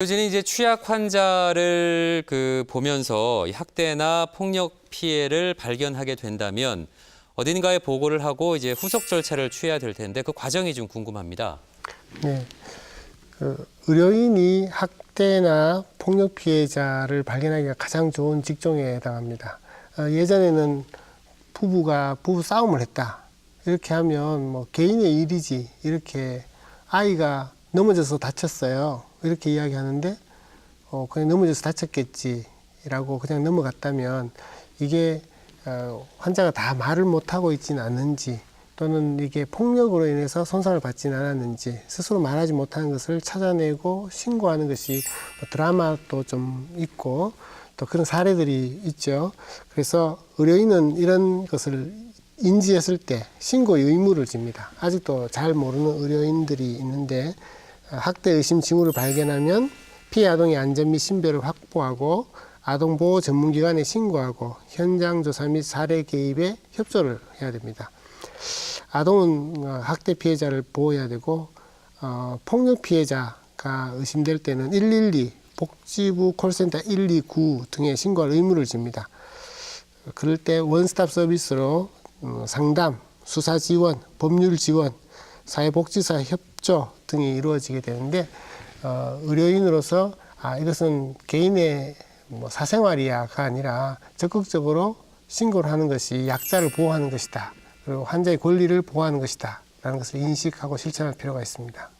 요즘에 이제 취약 환자를 그 보면서 이 학대나 폭력 피해를 발견하게 된다면 어딘가에 보고를 하고 이제 후속 절차를 취해야 될 텐데 그 과정이 좀 궁금합니다. 네. 그 의료인이 학대나 폭력 피해자를 발견하기가 가장 좋은 직종에 해당합니다. 어, 예전에는 부부가 부부 싸움을 했다. 이렇게 하면 뭐 개인의 일이지. 이렇게 아이가 넘어져서 다쳤어요. 이렇게 이야기하는데 어, 그냥 넘어져서 다쳤겠지라고 그냥 넘어갔다면 이게 어, 환자가 다 말을 못하고 있지는 않는지 또는 이게 폭력으로 인해서 손상을 받지는 않았는지 스스로 말하지 못하는 것을 찾아내고 신고하는 것이 뭐 드라마도 좀 있고 또 그런 사례들이 있죠. 그래서 의료인은 이런 것을 인지했을 때 신고의 의무를 집니다. 아직도 잘 모르는 의료인들이 있는데 어, 학대 의심 징후를 발견하면 피해 아동의 안전 및 신변을 확보하고 아동보호 전문기관에 신고하고 현장 조사 및 사례 개입에 협조를 해야 됩니다. 아동은 어, 학대 피해자를 보호해야 되고 어, 폭력 피해자가 의심될 때는 112 복지부 콜센터 129 등에 신고할 의무를 집니다. 그럴 때 원스톱 서비스로 음, 상담, 수사 지원, 법률 지원, 사회복지사 협조 등이 이루어지게 되는데 어, 의료인으로서 아 이것은 개인의 뭐 사생활이야가 아니라 적극적으로 신고를 하는 것이 약자를 보호하는 것이다. 그리고 환자의 권리를 보호하는 것이다. 라는 것을 인식하고 실천할 필요가 있습니다.